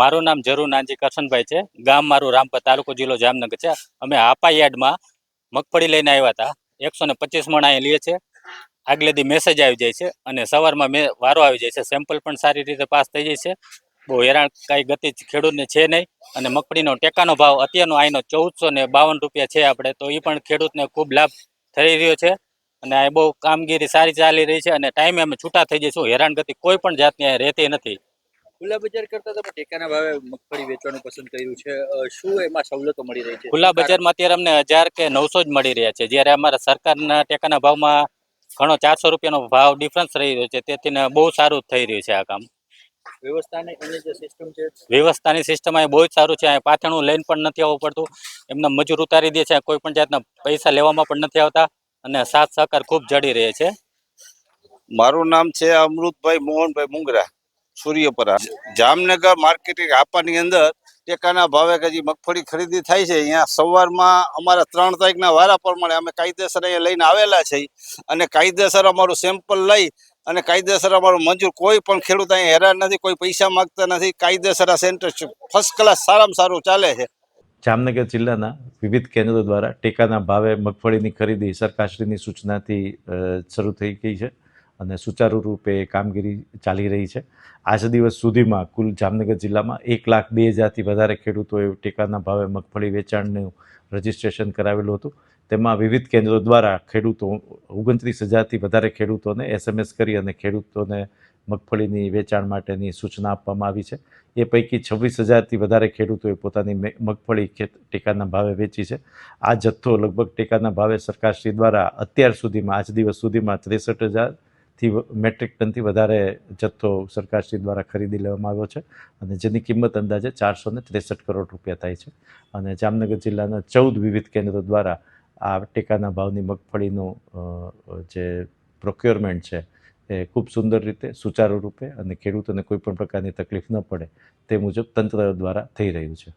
મારું નામ જરૂર નાનજી કરશનભાઈ છે. ગામ મારું રામપર તાલુકો જિલ્લો જામનગર છે. અમે હાપા યાર્ડમાં મગફળી લઈને આવ્યા હતા. એકસો ને પચીસ મણ અહીંયા લઈએ છે. આગલે દી મેસેજ આવી જાય છે અને સવારમાં મેં વારો આવી જાય છે. સેમ્પલ પણ સારી રીતે પાસ થઈ જાય છે. બહુ હેરાન કાંઈ ગતિ ખેડૂતને છે નહીં. અને મગફળીનો ટેકાનો ભાવ અત્યારનો અહીંનો ચૌદસો ને બાવન રૂપિયા છે આપણે. તો એ પણ ખેડૂતને ખૂબ લાભ થઈ રહ્યો છે. અને આ બહુ કામગીરી સારી ચાલી રહી છે અને ટાઈમે અમે છૂટા થઈ જઈશું. હેરાનગતિ કોઈ પણ જાતની અહીં રહેતી નથી. ખુલ્લા બજાર કરતા તમે ટેકાના ભાવે મગફળી વેચવાનું પસંદ કર્યું છે. શું એમાં સવલતો મળી રહી છે? ખુલ્લા બજારમાં અત્યારે અમને હજાર કે નવસો જ મળી રહ્યા છે. જ્યારે અમારા સરકારના ટેકાના ભાવમાં ઘણો ચારસો રૂપિયાનો ભાવ ડિફરન્સ રહી રહ્યો છે. તેથી બહુ સારું થઈ રહ્યું છે આ કામ. વ્યવસ્થાને જે સિસ્ટમ છે? વ્યવસ્થાની સિસ્ટમ અહીં બહુ જ સારું છે. અહીં પાથરણું લઈને પણ નથી આવવું પડતું. એમને મજૂર ઉતારી દે છે. કોઈ પણ જાતના પૈસા લેવામાં પણ નથી આવતા અને સાથ સહકાર ખૂબ જડી રહે છે. મારું નામ છે અમૃતભાઈ મોહનભાઈ મુંગરા. સૂર્યપરા. જામનગર માર્કેટિંગ આપવાની અંદર ટેકાના ભાવે કે જે મગફળી ખરીદી થાય છે, અહીંયા સવારમાં અમારા ત્રણ તારીખના વારા પ્રમાણે અમે કાયદેસર અહીંયા લઈને આવેલા છે. અને કાયદેસર અમારું સેમ્પલ લઈ અને કાયદેસર અમારું મંજૂર કોઈ પણ ખેડૂત અહીંયા હેરાન નથી, કોઈ પૈસા માંગતા નથી. કાયદેસર આ સેન્ટર ફર્સ્ટ ક્લાસ સારામાં સારું ચાલે છે. જામનગર જિલ્લાના વિવિધ કેન્દ્રો દ્વારા ટેકાના ભાવે મગફળીની ખરીદી, સરકારશ્રીની સૂચનાથી શરૂ થઈ ગઈ છે. અને સુચારુ રૂપે કામગીરી ચાલી રહી છે. આજ દિવસ સુધીમાં કુલ જામનગર જિલ્લામાં એક લાખ બે હજારથી વધારે ખેડૂતોએ ટેકાના ભાવે મગફળી વેચાણનું રજીસ્ટ્રેશન કરાવેલું હતું. તેમાં વિવિધ કેન્દ્રો દ્વારા ખેડૂતો ઓગણત્રીસ હજારથી વધારે ખેડૂતોને એસએમએસ કરી અને ખેડૂતોને મગફળીની વેચાણ માટેની સૂચના આપવામાં આવી છે. એ પૈકી છવ્વીસ હજારથી વધારે ખેડૂતોએ પોતાની મગફળી ખેત, ટેકાના ભાવે વેચી છે. આ જથ્થો લગભગ ટેકાના ભાવે સરકારશ્રી દ્વારા અત્યાર સુધીમાં, આજ દિવસ સુધીમાં ત્રેસઠ હજારથી મેટ્રિક ટનથી વધારે જથ્થો સરકારશ્રી દ્વારા ખરીદી લેવામાં આવ્યો છે. અને જેની કિંમત અંદાજે ચારસો ને ત્રેસઠ કરોડ રૂપિયા થાય છે. અને જામનગર જિલ્લાના ચૌદ વિવિધ કેન્દ્રો દ્વારા આ ટેકાના ભાવની મગફળીનું જે પ્રોક્યોરમેન્ટ છે, એ ખૂબ સુંદર રીતે, સુચારુ રૂપે અને ખેડૂતોને કોઈપણ પ્રકારની તકલીફ ન પડે તે મુજબ તંત્ર દ્વારા થઈ રહ્યું છે.